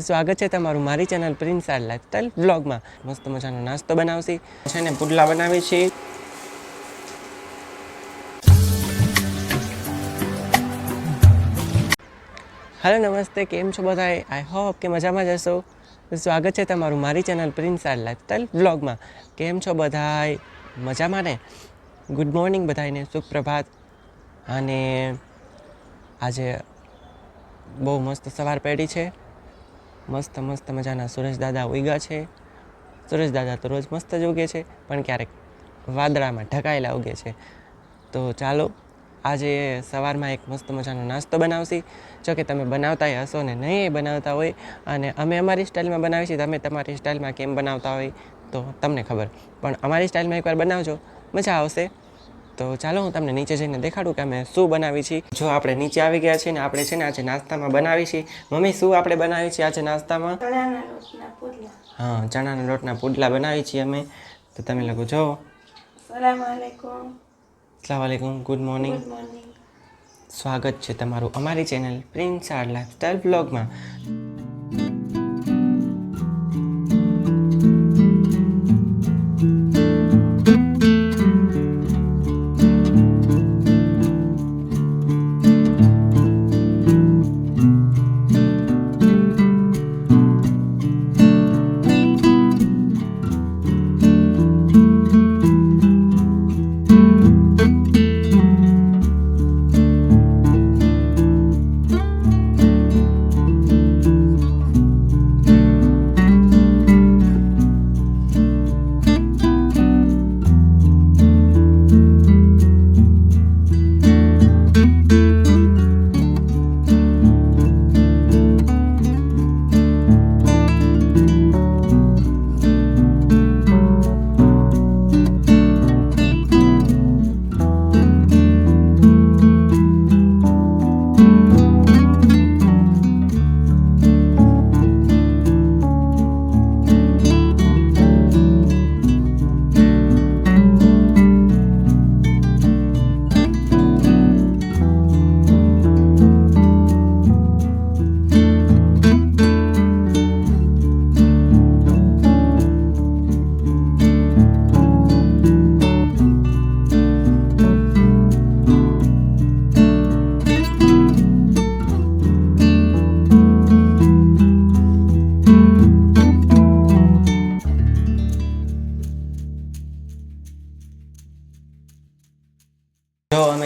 સ્વાગત છે તમારું મારી ચેનલ પ્રિન્સ આર લાઇફસ્ટાઈલ વ્લોગમાં. મસ્ત મજાનો નાસ્તો બનાવશી. છે ને પુડલા બનાવી છે. હેલો, નમસ્તે, કેમ છો બધાય આઈ હોપ કે મજામાં જશો સ્વાગત છે તમારું મારી ચેનલ પ્રિન્સ આર લાઇફસ્ટાઈલ વ્લોગમાં. કેમ છો બધાય મજામાં ને? ગુડ મોર્નિંગ બધાને સુપ્રભાત. અને આજે બહુ મસ્ત સવાર પડી છે. મસ્ત મસ્ત મજાના સુરેશ દાદા ઉગ્યા છે. સુરેશ દાદા તો રોજ મસ્ત જ ઉગે છે, પણ ક્યારેક વાદળામાં ઢકાયેલા ઉગે છે. તો ચાલો, આજે સવારમાં એક મસ્ત મજાનો નાસ્તો બનાવશી. જો કે તમે બનાવતા હશો ને નહીં બનાવતા હોય, અને અમે અમારી સ્ટાઇલમાં બનાવીએ છીએ, તમે તમારી સ્ટાઇલમાં કેમ બનાવતા હોય તો તમને ખબર. પણ અમારી સ્ટાઇલમાં એકવાર બનાવજો, મજા આવશે. તો ચાલો હું તમને નીચે જઈને દેખાડું કે અમે શું બનાવી છીએ. જો આપણે નીચે આવી ગયા છીએ ને આપણે છે ને આજે નાસ્તામાં બનાવી છીએ. મમ્મી શું આપણે બનાવી છીએ આજે નાસ્તામાં? હા ચણાના લોટના પુડલા બનાવી છીએ અમે. તો તમે લોકો જો. સલામ ગુડ મોર્નિંગ સ્વાગત છે તમારું અમારી ચેનલ પ્રિન્સ આર લાઈફસ્ટાઈલ બ્લોગમાં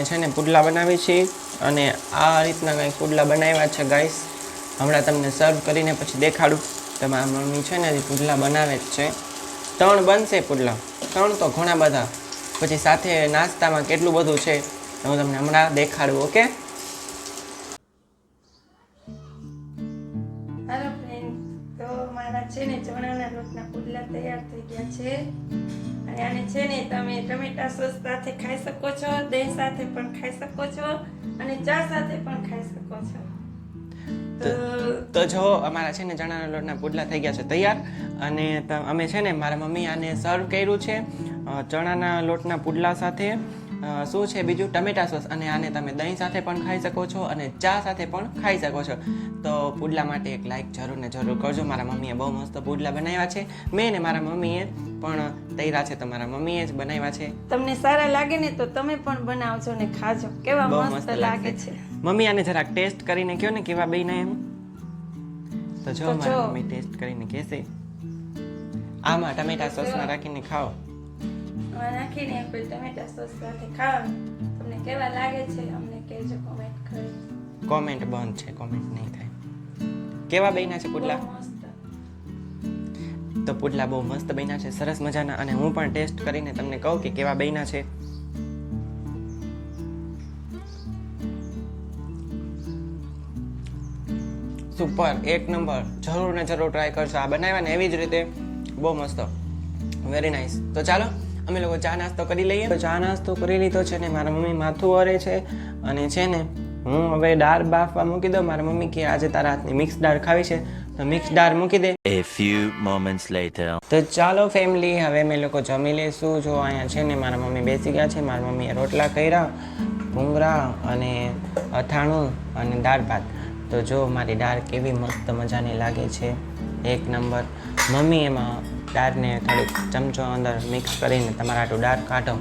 અમે છે ને પુડલા બનાવી છીએ અને આ રીતના કંઈક પુડલા બનાવ્યા છે ગાઈસ હમણાં તમને સર્વ કરીને પછી દેખાડું. તમારા મમ્મી છે ને પુડલા બનાવે જ છે. ત્રણ બનશે પુડલા. ત્રણ તો ઘણા બધા. પછી સાથે નાસ્તામાં કેટલું બધું છે હું તમને હમણાં દેખાડું ઓકે છે ને ચણાના લોટના પુડલા તૈયાર થઈ ગયા છે. છે ને તમે ટમેટા સોસ સાથે ખાઈ શકો છો દહીં સાથે પણ ખાઈ શકો છો અને ચા સાથે પણ ખાઈ શકો છો. તો જો અમારા છે ને ચણાના લોટના પુડલા થઈ ગયા છે તૈયાર અને અમે છે ને મારા મમ્મી આને સર્વ કર્યું છે ચણાના લોટના પુડલા સાથે શું છે બીજું? ટમેટા સોસ અને આને તમે દહીં સાથે પણ ખાઈ શકો છો અને ચા સાથે પણ ખાઈ શકો છો. તો પુડલા માટે એક લાઈક જરૂર ને જરૂર કરજો. મારા મમ્મીએ બહુ મસ્ત પુડલા બનાવ્યા છે. મેં ને મારા મમ્મીએ પણ તૈયાર છે. તો મારા મમ્મીએ જ બનાવ્યા છે. તમને સારા લાગે ને તો તમે પણ બનાવજો ને ખાજો. કેવા મસ્ત લાગે છે. મમ્મી આને જરાક ટેસ્ટ કરીને કહો ને કેવા બન્યા એમ. તો જો મારા જો. મમ્મી ટેસ્ટ કરીને કહેશે. આમાં ટમેટા સોસમાં રાખીને ખાઓ. આમાં નાખીને આપણે ટમેટા સોસ સાથે ખાવાનું તમને કેવા લાગે છે અમને કહેજો કોમેન્ટ કરી. કોમેન્ટ બંધ છે કોમેન્ટ નહીં થાય. કેવા બન્યા છે પુડલા? તો પુડલા બહુ મસ્ત બન્યા છે સરસ મજાના. અને હું પણ ટેસ્ટ કરીને તમને કહું કે કેવા બન્યા છે. સુપર એક નંબર. જરૂર ને જરૂર ટ્રાય કરશો આ બનાવ્યા ને એવી જ રીતે. બહુ મસ્ત. વેરી નાઇસ તો ચાલો. અમે લોકો ચા નાસ્તો કરી લઈએ. તો ચા નાસ્તો કરી લીધો છે ને મારા મમ્મી માથું વરે છે અને છે ને હું હવે દાળ બાફવા મૂકી દઉં. મારા મમ્મી કે આજે તારા હાથની મિક્સ દાળ ખાવી છે તો મિક્સ દાળ મૂકી દે. A few moments later. તો ચાલો ફેમિલી હવે અમે લોકો જમી લઈશું જો અહીંયા છે ને મારા મમ્મી બેસી ગયા છે મારા મમ્મીએ રોટલા કર્યા ભૂંગળા અને અથાણું અને દાળ ભાત. તો જો મારી દાળ કેવી મસ્ત મજાની લાગે છે. એક નંબર. મમ્મી, એમાં દાળને થોડીક ચમચો અંદર મિક્સ કરીને તમારા આટલું દાળ કાઢો.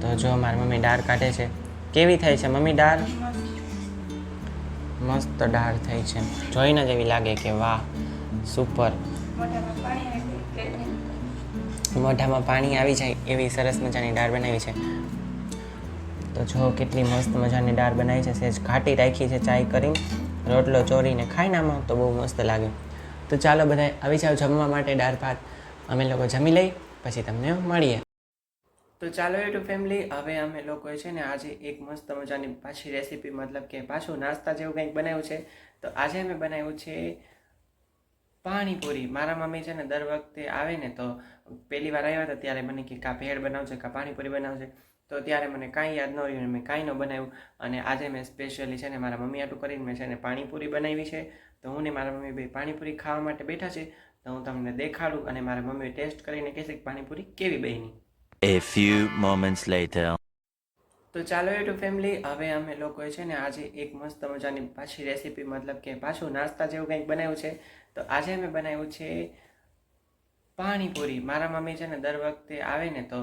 તો જો મારી મમ્મી દાળ કાઢે છે. કેવી થાય છે મમ્મી દાળ મસ્ત દાળ થઈ છે. જોઈને જ એવી લાગે કે વાહ સુપર મોઢામાં પાણી આવી જાય એવી સરસ મજાની દાળ બનાવી છે. તો જો કેટલી મસ્ત મજાની દાળ બનાવી છે સહેજ ઘાટી રાખી છે, ચાય કરીને, રોટલો ચોરીને ખાઈ નામો તો બહુ મસ્ત લાગે. તો ચાલો બધા આવી જાઓ જમવા માટે દાળ ભાત. અમે લોકો જમી લઈ, પછી તમને મળીએ. તો ચાલો યુટ્યુબ ફેમિલી, હવે અમે લોકોએ છે ને આજે એક મસ્ત મજાની પાછી રેસીપી, મતલબ કે પાછું નાસ્તા જેવું કંઈક બનાવ્યું છે. તો આજે અમે બનાવ્યું છે પાણીપુરી. મારા મમ્મી છે ને દર વખતે આવે ને તો પહેલી વાર આવ્યા હતા ત્યારે મને કે કા ભેળ બનાવશે કા પાણીપુરી બનાવશે તો ત્યારે મને કાંઈ યાદ ન રહ્યું મેં કાંઈ ન બનાવ્યું. અને આજે મેં સ્પેશિયલી છે ને મારા મમ્મી આટું કરીને મેં છે ને પાણીપુરી બનાવી છે. તો હું ને મારા મમ્મી ભાઈ પાણીપુરી ખાવા માટે બેઠા છે. તો હું તમને દેખાડું અને મારા મમ્મી ટેસ્ટ કરીને કહેશે કે પાણીપુરી કેવી બની. A few moments later. તો ચાલો યુટ્યુબ ફેમિલી હવે અમે લોકોએ છે ને આજે એક મસ્ત મજાની પાછી રેસીપી મતલબ કે પાછું નાસ્તા જેવું કંઈક બનાવ્યું છે. તો આજે અમે બનાવ્યું છે પાણીપુરી. મારા મમ્મી છે ને દર વખતે આવે ને તો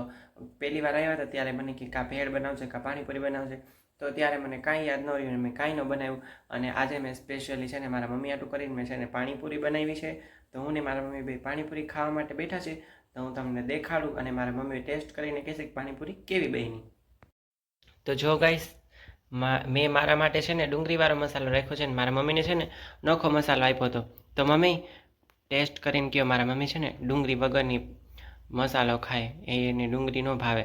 પહેલી વાર આવ્યા હતા ત્યારે મને કે કાં ભેળ બનાવશે, કાં પાણીપુરી બનાવશે. તો ત્યારે મને કાંઈ યાદ ન રહ્યું મેં કાંઈ ન બનાવ્યું. અને આજે મેં સ્પેશિયલી છે ને મારા મમ્મી આટું કરીને મેં છે ને પાણીપુરી બનાવી છે. તો હું ને મારા મમ્મી બે પાણીપુરી ખાવા માટે બેઠા છે. તો હું તમને દેખાડું અને મારા મમ્મી ટેસ્ટ કરીને કહેશે કે પાણીપુરી કેવી બની. તો જો ગાઈશ મેં મારા માટે છે ને ડુંગળીવાળો મસાલો રાખ્યો છે ને મારા મમ્મીને છે ને નોખો મસાલો આપ્યો હતો. તો મમ્મી ટેસ્ટ કરીને કહો મારા મમ્મી છે ને ડુંગળી વગરની મસાલો ખાય એની ડુંગળી ન ભાવે.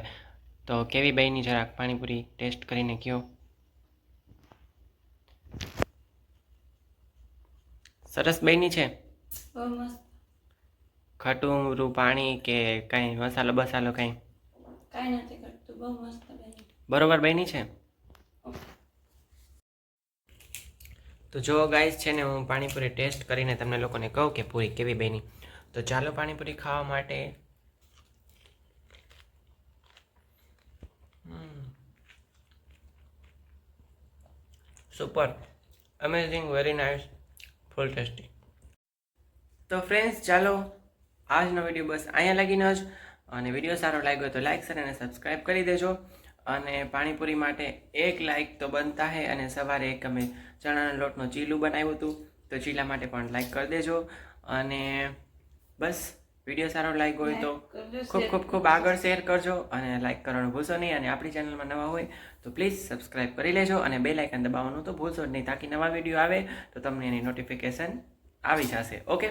તો કેવી બહેની જરાક પાણીપુરી ટેસ્ટ કરીને કહો સરસ બહેની છે? ખટું રૂ પાણી કે કાંઈ મસાલો બસાલો કાંઈ? કાંઈ નથી કરતું બહુ મસ્ત બરોબર બહેની છે? તો જો ગાઈસ છે ને, હું પાણીપુરી ટેસ્ટ કરીને તમને લોકોને કહું કે પૂરી કેવી બની. તો ચાલો પાણીપુરી ખાવા માટે. Super amazing very nice full tasty તો ફ્રેન્ડ્સ ચાલો, આજનો વીડિયો બસ અહીંયા લાગીને જ. અને વીડિયો સારો લાગ્યો તો લાઈક શેર અને સબસ્ક્રાઈબ કરી દેજો. અને પાણીપુરી માટે એક લાઈક તો બનતા હે અને સવારે એક અમે ચણાના લોટનું ચીલું બનાવ્યું હતું. તો ચીલા માટે પણ લાઈક કરી દેજો. અને બસ વીડિયો સારો લાઈક હોય તો ખૂબ ખૂબ ખૂબ આગળ શેર કરજો અને લાઈક કરવાનું ભૂલશો નહીં અને આપણી ચેનલમાં નવા હોય તો પ્લીઝ સબસ્ક્રાઈબ કરી લેજો અને બે લાઇકન દબાવવાનું તો ભૂલશો જ નહીં તાકી નવા વીડિયો આવે તો તમને એની નોટિફિકેશન આવી જશે. ઓકે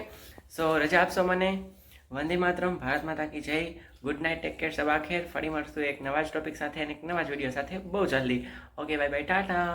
સો રજા આપશો મને. વંદે માતરમ, ભારત માતા કી જય. ગુડ નાઇટ ટેક કેર સબ ખેર ફરી મળશું એક નવા જ ટોપિક સાથે અને એક નવા જ વીડિયો સાથે. બહુ જલ્દી. Okay bye bye tata.